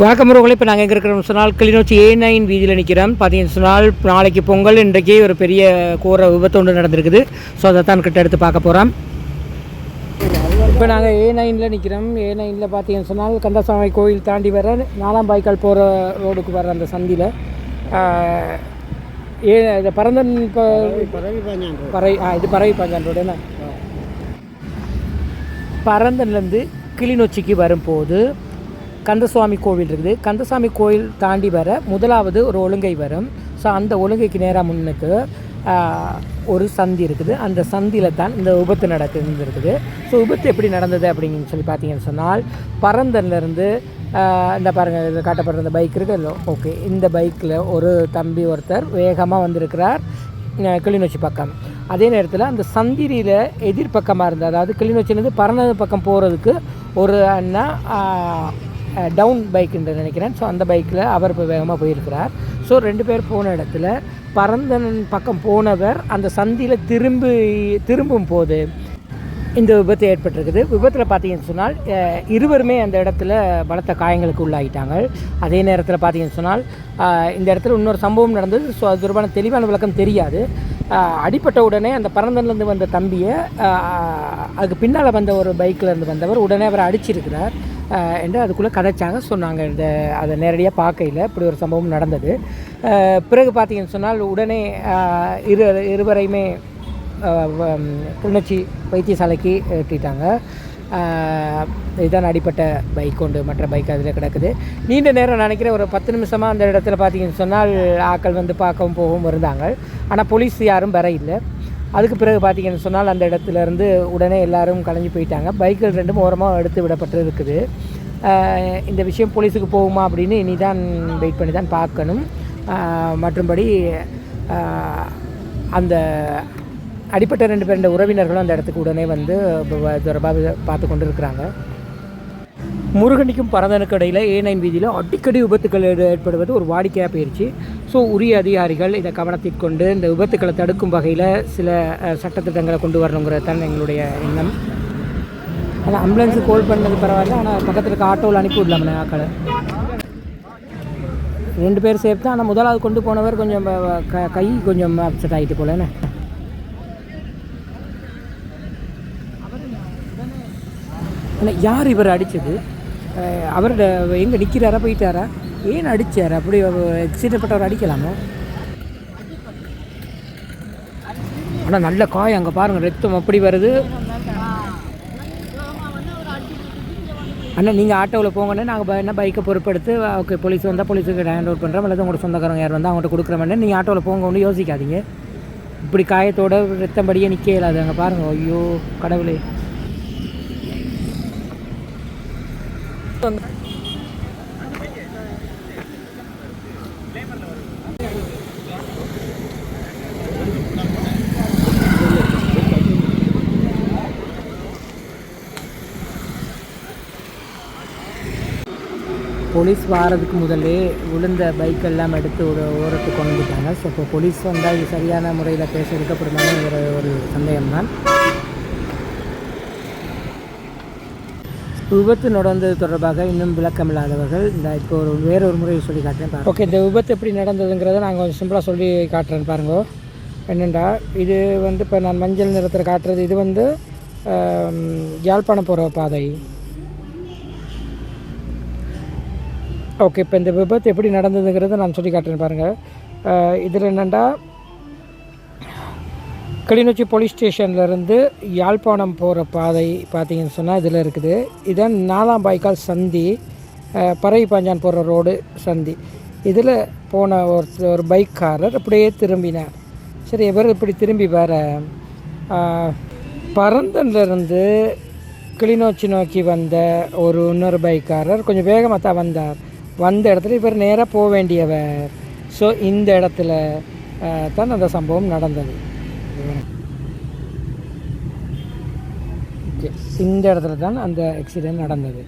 வணக்கம் உறவுகளே இப்போ நாங்கள் எங்கே இருக்கிறோம் சொன்னால் கிளிநொச்சி ஏ நைன் வீதியில் நிற்கிறோம். பார்த்தீங்கன்னு சொன்னால் நாளைக்கு பொங்கல் இன்றைக்கே ஒரு பெரிய கோர விபத்து ஒன்று நடந்திருக்குது. ஸோ அதை தான் கிட்ட எடுத்து பார்க்க போகிறோம் இப்போ நாங்கள் ஏ நைனில் நிற்கிறோம். ஏ நைனில் பார்த்தீங்கன்னு சொன்னால் கந்தசாமி கோயில் தாண்டி வர நாலாம் பாய்க்கால் போகிற ரோடுக்கு வர அந்த சந்தியில் ஏ இந்த பரந்தன் இப்போ பறை ஆ இது பறவை பாஞ்சான் ரோடு என்ன? பரந்தன்லேருந்து கிளிநொச்சிக்கு வரும்போது கந்தசுவாமி கோவில் இருக்குது. கந்தசாமி கோயில் தாண்டி வர முதலாவது ஒரு ஒழுங்கை வரும். ஸோ அந்த ஒழுங்கைக்கு நேராக முன்னுக்கு ஒரு சந்தி இருக்குது. அந்த சந்தியில் தான் இந்த விபத்து நடக்குது இருக்குது ஸோ விபத்து எப்படி நடந்தது அப்படின்னு சொல்லி பார்த்தீங்கன்னு சொன்னால் பரந்தன்லேருந்து இந்த பாருங்கள் இதில் காட்டப்படுற இந்த பைக் இருக்குல்ல ஓகே இந்த பைக்கில் ஒரு தம்பி ஒருத்தர் வேகமாக வந்திருக்கிறார். கிளிநொச்சி பக்கம். அதே நேரத்தில் அந்த சந்திரியில் எதிர்பக்கமாக இருந்தது அதாவது கிளிநொச்சிலேருந்து பரணது பக்கம் போகிறதுக்கு ஒரு அண்ணா டவுன் பைக்குன்ற நினைக்கிறேன். ஸோ அந்த பைக்கில் அவர் இப்போ வேகமாக போயிருக்கிறார். ஸோ ரெண்டு பேர் போன இடத்துல பரந்தன் பக்கம் போனவர் அந்த சந்தியில் திரும்பி திரும்பும் போது இந்த விபத்து ஏற்பட்டிருக்குது. விபத்தில் பார்த்தீங்கன்னு சொன்னால் இருவருமே அந்த இடத்துல பலத்த காயங்களுக்கு உள்ளாகிட்டாங்க அதே நேரத்தில் பார்த்தீங்கன்னு சொன்னால் இந்த இடத்துல இன்னொரு சம்பவம் நடந்தது. ஸோ அது தொடர்பான தெளிவான விளக்கம் தெரியாது. அடிப்பட்ட உடனே அந்த பரந்தன்லேருந்து வந்த தம்பியை அதுக்கு பின்னால் வந்த ஒரு பைக்கிலேருந்து வந்தவர் உடனே அவரை அடிச்சிருக்கிறார். என்று அதுக்குள்ளே கதைச்சாங்க. சொன்னாங்க இந்த அதை நேரடியாக பார்க்கையில் இப்படி ஒரு சம்பவம் நடந்தது. பிறகு பார்த்தீங்கன்னு சொன்னால் உடனே இரு இருவரையுமே கிளிநொச்சி வைத்தியசாலைக்கு ஏற்றிட்டாங்க. இதுதான் அடிப்பட்ட பைக் கொண்டு மற்ற பைக் அதில் கிடக்குது. நீண்ட நேரம் நினைக்கிறேன் ஒரு பத்து நிமிஷமாக அந்த இடத்துல பார்த்தீங்கன்னு சொன்னால் ஆக்கள் வந்து பார்க்கவும் போகவும் இருந்தாங்க. ஆனால் போலீஸ் யாரும் வர இல்லை. அதுக்கு பிறகு பார்த்தீங்கன்னு சொன்னால் அந்த இடத்துல இருந்து உடனே எல்லாரும் கலைஞ்சு போயிட்டாங்க. பைக்குகள் ரெண்டும் ஓரமாக எடுத்து விடப்பட்டு இருக்குது. இந்த விஷயம் போலீஸுக்கு போகுமா அப்படின்னு இனி தான் வெயிட் பண்ணி தான் பார்க்கணும் மற்றும்படி அந்த அடிப்பட்ட ரெண்டு பேர் உறவினர்களும் அந்த இடத்துக்கு உடனே வந்து தொடர்பாக பார்த்து கொண்டு இருக்கிறாங்க முருகனிக்கும் பரந்தனுக்கு இடையில் ஏ நைன் வீதியில் அடிக்கடி விபத்துக்கள் ஏற்படுவது ஒரு வாடிக்கையாக போயிடுச்சு ஸோ உரிய அதிகாரிகள் இதை கவனத்தில் கொண்டு இந்த விபத்துக்களை தடுக்கும் வகையில் சில சட்டத்திட்டங்களை கொண்டு வரணுங்கிறது தான் எங்களுடைய எண்ணம். ஆனால் ஆம்புலன்ஸு கால் பண்ணது பரவாயில்ல. ஆனால் பக்கத்தில் இருக்க ஆட்டோவில் அனுப்பி விடலாம்ண்ணே ஆக்களை. ரெண்டு பேர் சேஃப் தான். ஆனால் முதலாவது கொண்டு போனவர் கொஞ்சம் க- கை கொஞ்சம் அப்செட் ஆகிட்டு போலண்ணே ஆனால் யார் இவர் அடித்தது அவரோட எங்கே நிற்கிறாரா போயிட்டாரா? ஏன் அடித்தார் அப்படி எக்ஸிடென்ட் அடிக்கலாமோ அடிக்கலாமா? ஆனால் நல்ல காயம் அங்கே பாருங்கள் ரத்தம் அப்படி வருது. அண்ணா நீங்கள் ஆட்டோவில் போங்கண்ணே நாங்கள் என்ன பைக்கை பொறுப்பெடுத்து ஓகே போலீஸ் வந்தால் போலீஸுக்கு ஹேண்ட் அவுட் பண்ணுறோம் அல்லது உங்களோட சொந்தக்காரங்க யார் வந்தால் அவங்கள்ட்ட கொடுக்குறோம்னு நீங்கள் ஆட்டோவில் போங்க ஒன்றும் யோசிக்காதீங்க. இப்படி காயத்தோட ரத்தம் படியே நிற்க இயலாது அங்கே பாருங்கள் ஐயோ கடவுளே. போலீஸ் வாரதுக்கு முதலே விழுந்த பைக் எல்லாம் எடுத்து ஒரு ஓரத்துக்கு கொண்டு வந்துட்டாங்க. ஸோ இப்போ போலீஸ் வந்தால் இது சரியான முறையில் பேச எடுக்கப்படுமான ஒரு ஒரு சந்தேகம் தான் விபத்து நடந்தது தொடர்பாக இன்னும் விளக்கமில்லாதவர்கள் இந்த இப்போ ஒரு வேற ஒரு முறையை சொல்லி காட்டுறேன் ஓகே இந்த விபத்து எப்படி நடந்ததுங்கிறத நான் கொஞ்சம் சிம்பிளாக சொல்லி காட்டுறேன் பாருங்க. என்னென்னா இது வந்து இப்போ நான் மஞ்சள் நிறத்தில் காட்டுறது இது வந்து யாழ்ப்பாணம் போகிற பாதை. ஓகே இப்போ இந்த விபத்து எப்படி நடந்ததுங்கிறத நான் சொல்லி காட்டுறேன் பாருங்கள் இதில் என்னென்னா கிளிநொச்சி போலீஸ் ஸ்டேஷன்லேருந்து யாழ்ப்பாணம் போகிற பாதை பார்த்தீங்கன்னு சொன்னால் இதில் இருக்குது. இதான் நாலாம் பாய்க்கால் சந்தி பறவை பாஞ்சான் போகிற ரோடு சந்தி. இதில் போன ஒரு ஒரு பைக்காரர் அப்படியே திரும்பினார். சரி இவர் இப்படி திரும்பி வர பரந்தன்லேருந்து கிளிநொச்சி நோக்கி வந்த ஒரு இன்னொரு பைக்காரர் கொஞ்சம் வேகமாக தான் வந்தார். வந்த இடத்துல இவர் நேராக போக வேண்டியவர். ஸோ இந்த இடத்துல தான் அந்த சம்பவம் நடந்தது. இந்த இடத்துல தான் அந்த ஆக்சிடென்ட் நடந்தது.